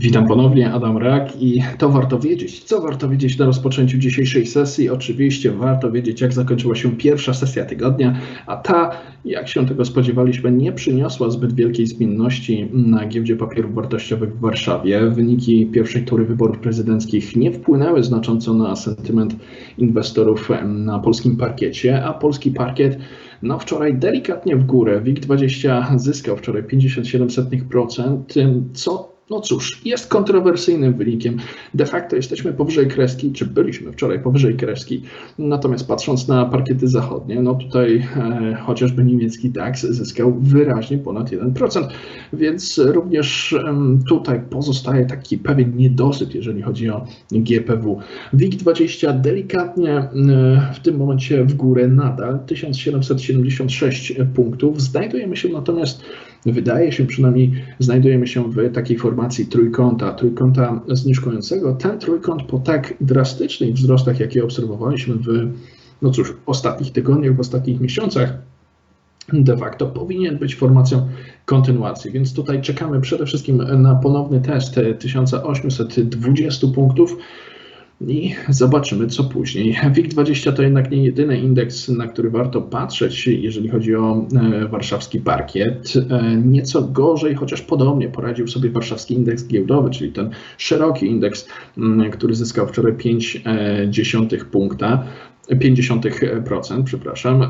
Witam ponownie, Adam Rak i to warto wiedzieć. Co warto wiedzieć na rozpoczęciu dzisiejszej sesji? Oczywiście warto wiedzieć, jak zakończyła się pierwsza sesja tygodnia, a ta, jak się tego spodziewaliśmy, nie przyniosła zbyt wielkiej zmienności na giełdzie papierów wartościowych w Warszawie. Wyniki pierwszej tury wyborów prezydenckich nie wpłynęły znacząco na sentyment inwestorów na polskim parkiecie, a polski parkiet no wczoraj delikatnie w górę. WIG20 zyskał wczoraj 57%, co no cóż, jest kontrowersyjnym wynikiem. De facto jesteśmy powyżej kreski, czy byliśmy wczoraj powyżej kreski. Natomiast patrząc na parkiety zachodnie, no tutaj e, chociażby niemiecki DAX zyskał wyraźnie ponad 1%, więc również e, tutaj pozostaje taki pewien niedosyt, jeżeli chodzi o GPW. WIG20 delikatnie e, w tym momencie w górę nadal 1776 punktów. Znajdujemy się natomiast wydaje się przynajmniej, znajdujemy się w takiej formacji trójkąta, trójkąta zniżkującego. Ten trójkąt po tak drastycznych wzrostach, jakie obserwowaliśmy w, no cóż, ostatnich tygodniach, w ostatnich miesiącach, de facto powinien być formacją kontynuacji. Więc tutaj czekamy przede wszystkim na ponowny test 1820 punktów i zobaczymy, co później. WIG20 to jednak nie jedyny indeks, na który warto patrzeć, jeżeli chodzi o e, warszawski parkiet. E, nieco gorzej, chociaż podobnie poradził sobie warszawski indeks giełdowy, czyli ten szeroki indeks, który zyskał wczoraj 5 e, punkta. 50%, przepraszam,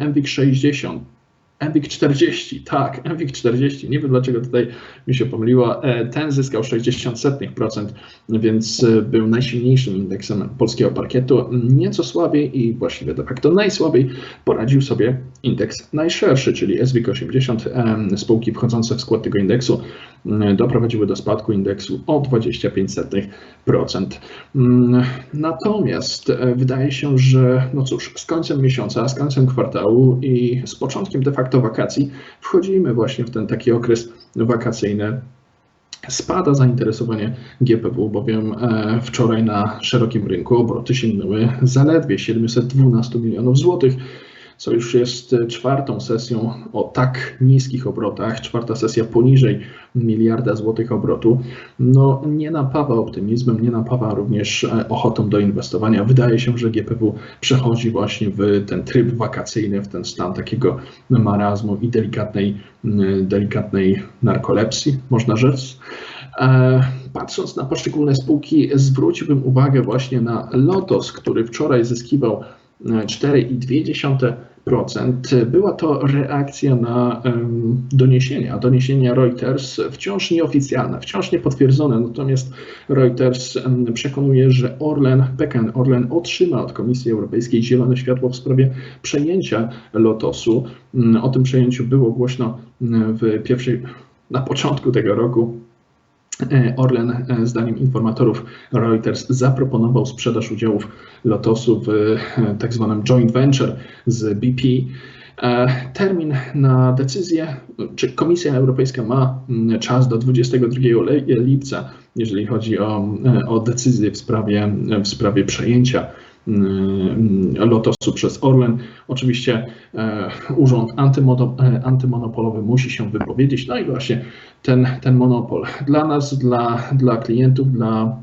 MWIG 60 MWIG 40, tak, MWIG 40, nie wiem dlaczego tutaj mi się pomyliło, e, ten zyskał 60%, więc e, był najsilniejszym indeksem polskiego parkietu. Nieco słabiej i właściwie de facto najsłabiej poradził sobie indeks najszerszy, czyli SWIG 80, spółki wchodzące w skład tego indeksu doprowadziły do spadku indeksu o 25%. Natomiast e, wydaje się, że no cóż, z końcem miesiąca, z końcem kwartału i z początkiem de facto wakacji wchodzimy właśnie w ten taki okres wakacyjny. Spada zainteresowanie GPW, bowiem e, wczoraj na szerokim rynku obroty sięgnęły zaledwie 712 milionów złotych co już jest czwartą sesją o tak niskich obrotach, czwarta sesja poniżej miliarda złotych obrotu, no nie napawa optymizmem, nie napawa również e, ochotą do inwestowania. Wydaje się, że GPW przechodzi właśnie w ten tryb wakacyjny, w ten stan takiego marazmu i delikatnej, delikatnej narkolepsyi, można rzec. E, patrząc na poszczególne spółki, zwróciłbym uwagę właśnie na Lotos, który wczoraj zyskiwał 4,2%. Była to reakcja na doniesienia, doniesienia Reuters, wciąż nieoficjalne, wciąż niepotwierdzone, natomiast Reuters przekonuje, że Orlen, PKN Orlen otrzyma od Komisji Europejskiej zielone światło w sprawie przejęcia Lotosu. O tym przejęciu było głośno w pierwszej, na początku tego roku Orlen, e, zdaniem informatorów Reuters, zaproponował sprzedaż udziałów Lotosu w e, tak zwanym joint venture z BP. Termin na decyzję, czy Komisja Europejska ma czas do 22 lipca, jeżeli chodzi o, o decyzję w sprawie, w sprawie przejęcia Lotosu przez Orlen. Oczywiście e, urząd e, antymonopolowy musi się wypowiedzieć. No i właśnie ten, ten monopol dla nas, dla, dla klientów, dla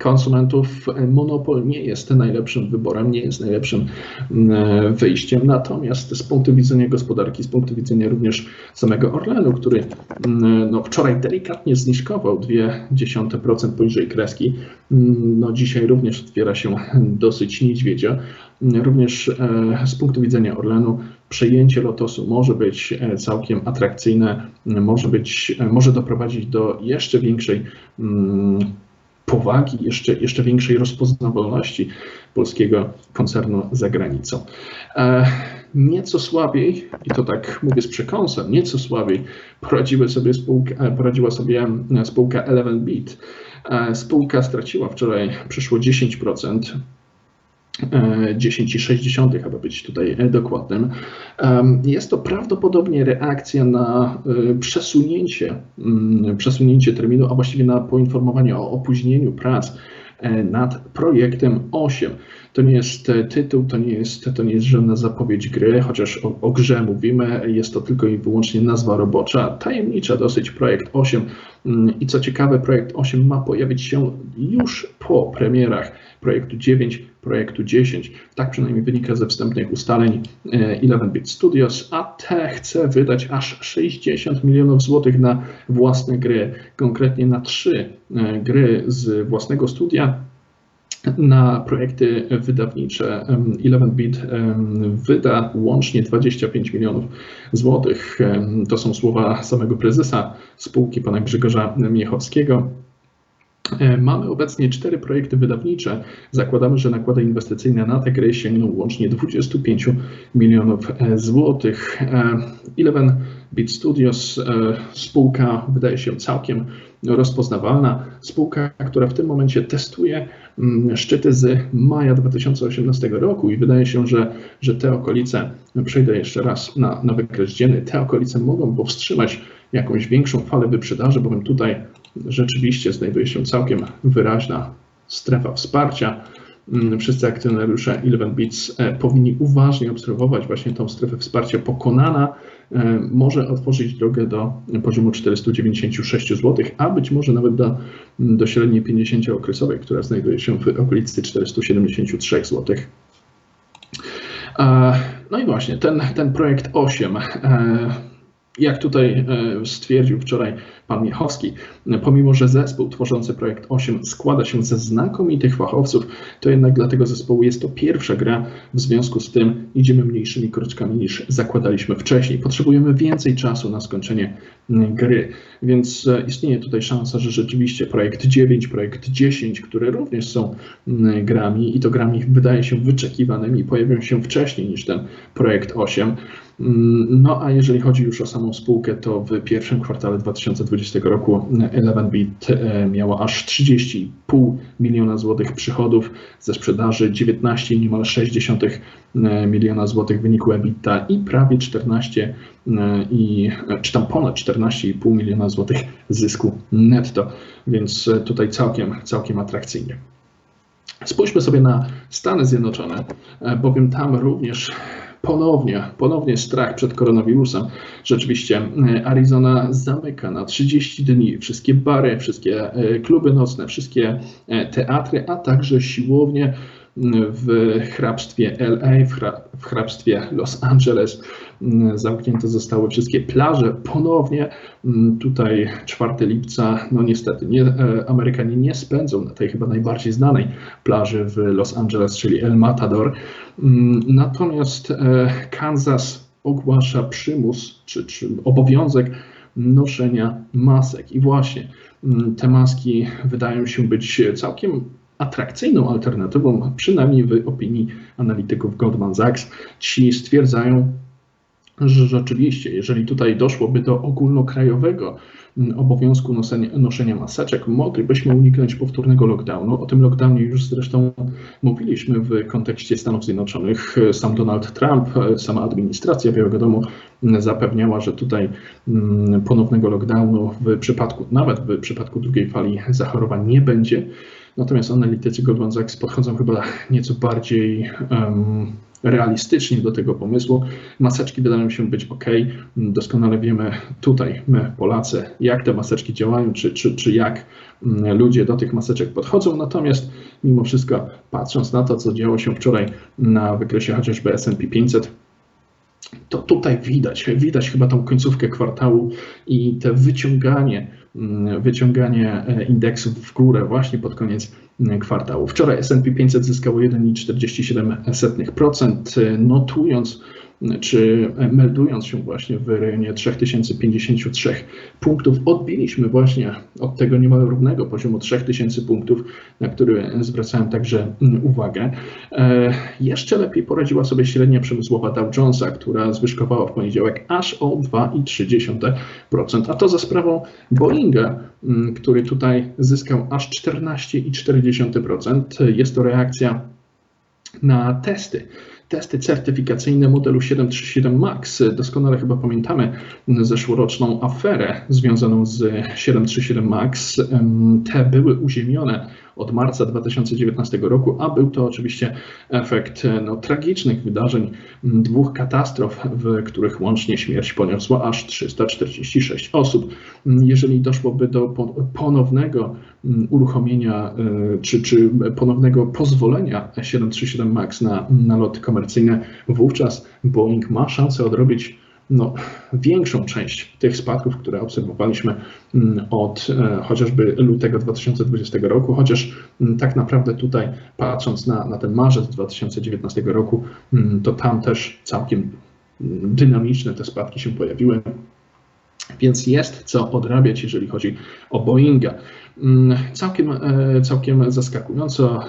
konsumentów monopol nie jest najlepszym wyborem, nie jest najlepszym mm, wyjściem. Natomiast z punktu widzenia gospodarki, z punktu widzenia również samego Orlenu, który no, wczoraj delikatnie zniżkował 0,2% poniżej kreski, no, dzisiaj również otwiera się dosyć niedźwiedzia. Również e, z punktu widzenia Orlenu przejęcie Lotosu może być e, całkiem atrakcyjne, może, być, e, może doprowadzić do jeszcze większej powagi, jeszcze, jeszcze większej rozpoznawalności polskiego koncernu za granicą. E, nieco słabiej, i to tak mówię z przekąsem, nieco słabiej poradziły sobie spółka, e, poradziła sobie spółka Eleven Beat. E, spółka straciła wczoraj przeszło 10%. 10,6, aby być tutaj e, dokładnym. Jest to prawdopodobnie reakcja na e, przesunięcie, mm, przesunięcie terminu, a właściwie na poinformowanie o opóźnieniu prac e, nad projektem 8. To nie jest tytuł, to nie jest, to nie jest żadna zapowiedź gry, chociaż o, o grze mówimy, jest to tylko i wyłącznie nazwa robocza. Tajemnicza dosyć projekt 8 I co ciekawe, projekt 8 ma pojawić się już po premierach projektu 9, projektu 10. Tak przynajmniej wynika ze wstępnych ustaleń 11-bit Studios, a te chce wydać aż 60 milionów złotych na własne gry, konkretnie na trzy gry z własnego studia na projekty wydawnicze 11bit wyda łącznie 25 milionów złotych. To są słowa samego prezesa spółki, pana Grzegorza Miechowskiego. Mamy obecnie cztery projekty wydawnicze. Zakładamy, że nakłady inwestycyjne na te gry sięgną łącznie 25 milionów e, złotych. 11 Bit Studios, e, spółka wydaje się całkiem rozpoznawalna, spółka, która w tym momencie testuje szczyty z maja 2018 roku i wydaje się, że, że te okolice, przejdę jeszcze raz na, na wykres dzienny, te okolice mogą powstrzymać jakąś większą falę wyprzedaży, bowiem tutaj rzeczywiście znajduje się całkiem wyraźna strefa wsparcia. Mm, wszyscy akcjonariusze 11 Bits e, powinni uważnie obserwować właśnie tą strefę wsparcia pokonana może otworzyć drogę do poziomu 496 zł, a być może nawet do, do średniej 50-okresowej, która znajduje się w okolicy 473 zł. E, no i właśnie, ten, ten projekt 8 jak tutaj e, stwierdził wczoraj pan Miechowski, pomimo że zespół tworzący projekt 8 składa się ze znakomitych fachowców, to jednak dla tego zespołu jest to pierwsza gra, w związku z tym idziemy mniejszymi kroczkami niż zakładaliśmy wcześniej. Potrzebujemy więcej czasu na skończenie gry, więc e, istnieje tutaj szansa, że rzeczywiście projekt 9, projekt 10, które również są grami i to grami wydaje się wyczekiwanymi, pojawią się wcześniej niż ten projekt 8. Mm, no a jeżeli chodzi już o samą spółkę, to w pierwszym kwartale 2020 roku 11bit e, miała aż 30,5 miliona złotych przychodów ze sprzedaży, 19 niemal 60 e, miliona złotych wyniku EBITDA i prawie 14 e, i czy tam ponad 14,5 miliona złotych zysku netto, więc tutaj całkiem, całkiem atrakcyjnie. Spójrzmy sobie na Stany Zjednoczone, bowiem tam również ponownie, ponownie strach przed koronawirusem. Rzeczywiście e, Arizona zamyka na 30 dni wszystkie bary, wszystkie e, kluby nocne, wszystkie e, teatry, a także siłownie w hrabstwie LA, w hrabstwie Los Angeles. Zamknięte zostały wszystkie plaże. Ponownie tutaj 4 lipca, no niestety, nie, Amerykanie nie spędzą na tej chyba najbardziej znanej plaży w Los Angeles, czyli El Matador. Natomiast Kansas ogłasza przymus czy, czy obowiązek noszenia masek. I właśnie te maski wydają się być całkiem atrakcyjną alternatywą, przynajmniej w opinii analityków Goldman Sachs. Ci stwierdzają, że rzeczywiście, jeżeli tutaj doszłoby do ogólnokrajowego mm, obowiązku noszenia, noszenia maseczek, moglibyśmy uniknąć powtórnego lockdownu. O tym lockdownie już zresztą mówiliśmy w kontekście Stanów Zjednoczonych. Sam Donald Trump, sama administracja Białego Domu zapewniała, że tutaj mm, ponownego lockdownu w przypadku, nawet w przypadku drugiej fali zachorowań nie będzie. Natomiast analitycy Goldman Sachs podchodzą chyba nieco bardziej um, realistycznie do tego pomysłu. Maseczki wydają się być ok. Doskonale wiemy tutaj, my Polacy, jak te maseczki działają, czy, czy, czy jak mm, ludzie do tych maseczek podchodzą. Natomiast mimo wszystko, patrząc na to, co działo się wczoraj na wykresie chociażby SP 500, to tutaj widać, widać chyba tą końcówkę kwartału i te wyciąganie wyciąganie e, indeksów w górę właśnie pod koniec mm, kwartału. Wczoraj S&P 500 zyskało 1,47%, e, notując czy meldując się właśnie w rejonie 3053 punktów, odbiliśmy właśnie od tego niemal równego poziomu 3000 punktów, na który zwracałem także uwagę. E, jeszcze lepiej poradziła sobie średnia przemysłowa Dow Jonesa, która zwyżkowała w poniedziałek aż o 2,3%, a to za sprawą Boeinga, który tutaj zyskał aż 14,4%. Jest to reakcja na testy testy certyfikacyjne modelu 737 MAX. Doskonale chyba pamiętamy zeszłoroczną aferę związaną z 737 MAX. Te były uziemione od marca 2019 roku, a był to oczywiście efekt no, tragicznych wydarzeń, dwóch katastrof, w których łącznie śmierć poniosła aż 346 osób. Jeżeli doszłoby do ponownego uruchomienia czy, czy ponownego pozwolenia 737 MAX na, na loty komercyjne, wówczas Boeing ma szansę odrobić no, większą część tych spadków, które obserwowaliśmy mm, od e, chociażby lutego 2020 roku, chociaż mm, tak naprawdę tutaj patrząc na, na ten marzec 2019 roku, mm, to tam też całkiem dynamiczne te spadki się pojawiły. Więc jest co odrabiać, jeżeli chodzi o Boeinga. Mm, całkiem, e, całkiem zaskakująco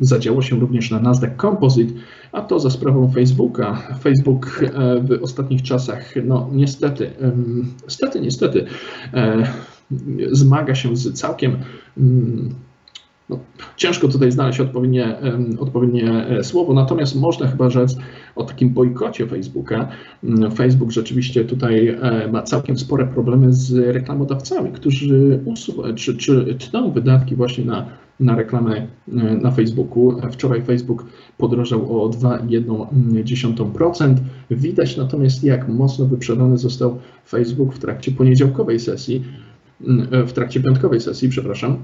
zadziało się również na Nasdaq Composite, a to za sprawą Facebooka. Facebook e, w ostatnich czasach, no niestety, niestety, niestety, zmaga się z całkiem mm, no, ciężko tutaj znaleźć odpowiednie, odpowiednie e, słowo, natomiast można chyba rzec o takim bojkocie Facebooka. Mm, Facebook rzeczywiście tutaj e, ma całkiem spore problemy z reklamodawcami, którzy usuwają czy, czy tną wydatki właśnie na, na reklamy e, na Facebooku. Wczoraj Facebook podrożał o 2,1%. Widać natomiast, jak mocno wyprzedany został Facebook w trakcie poniedziałkowej sesji, mm, w trakcie piątkowej sesji, przepraszam.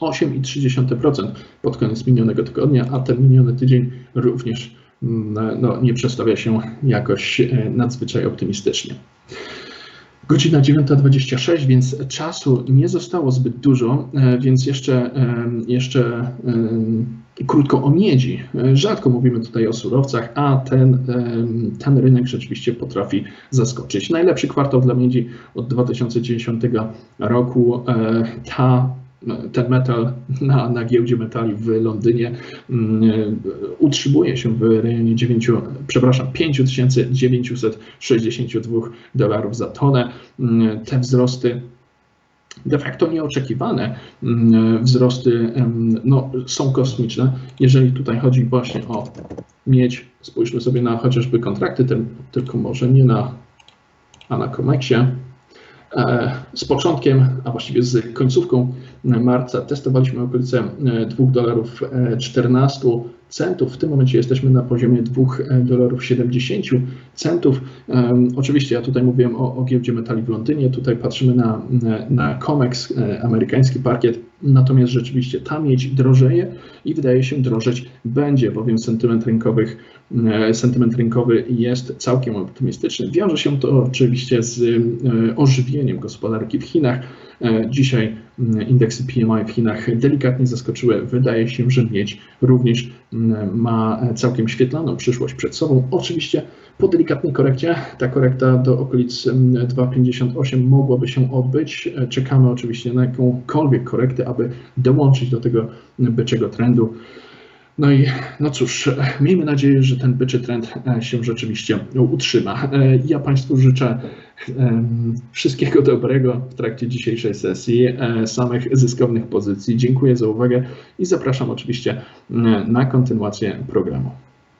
8,3% pod koniec minionego tygodnia, a ten miniony tydzień również mm, no, nie przedstawia się jakoś e, nadzwyczaj optymistycznie. Godzina 9.26, więc czasu nie zostało zbyt dużo, e, więc jeszcze, e, jeszcze krótko o miedzi. Rzadko mówimy tutaj o surowcach, a ten, ten rynek rzeczywiście potrafi zaskoczyć. Najlepszy kwartał dla miedzi od 2010 roku. Ta ten metal na, na giełdzie metali w Londynie mm, utrzymuje się w rejonie 9, przepraszam, 5962 dolarów za tonę. Mm, te wzrosty de facto nieoczekiwane mm, wzrosty no, są kosmiczne. Jeżeli tutaj chodzi właśnie o miedź, spójrzmy sobie na chociażby kontrakty, tylko może nie na, a na Comexie. E, z początkiem, a właściwie z końcówką marca testowaliśmy okolice 2 dolarów 14 e, centów. W tym momencie jesteśmy na poziomie 2 dolarów 70 centów. Oczywiście ja tutaj mówiłem o, o giełdzie metali w Londynie, tutaj patrzymy na, na COMEX, e, amerykański parkiet, natomiast rzeczywiście ta miedź drożeje i wydaje się drożeć będzie, bowiem sentyment rynkowych E, sentyment rynkowy jest całkiem optymistyczny. Wiąże się to oczywiście z e, ożywieniem gospodarki w Chinach. E, dzisiaj indeksy PMI w Chinach delikatnie zaskoczyły. Wydaje się, że miedź również ma całkiem świetlaną przyszłość przed sobą. Oczywiście po delikatnej korekcie, ta korekta do okolic 2,58 mogłaby się odbyć. Czekamy oczywiście na jakąkolwiek korektę, aby dołączyć do tego byczego trendu. No i no cóż, miejmy nadzieję, że ten byczy trend e, się rzeczywiście utrzyma. E, ja Państwu życzę wszystkiego dobrego w trakcie dzisiejszej sesji, e, samych zyskownych pozycji. Dziękuję za uwagę i zapraszam oczywiście na kontynuację programu.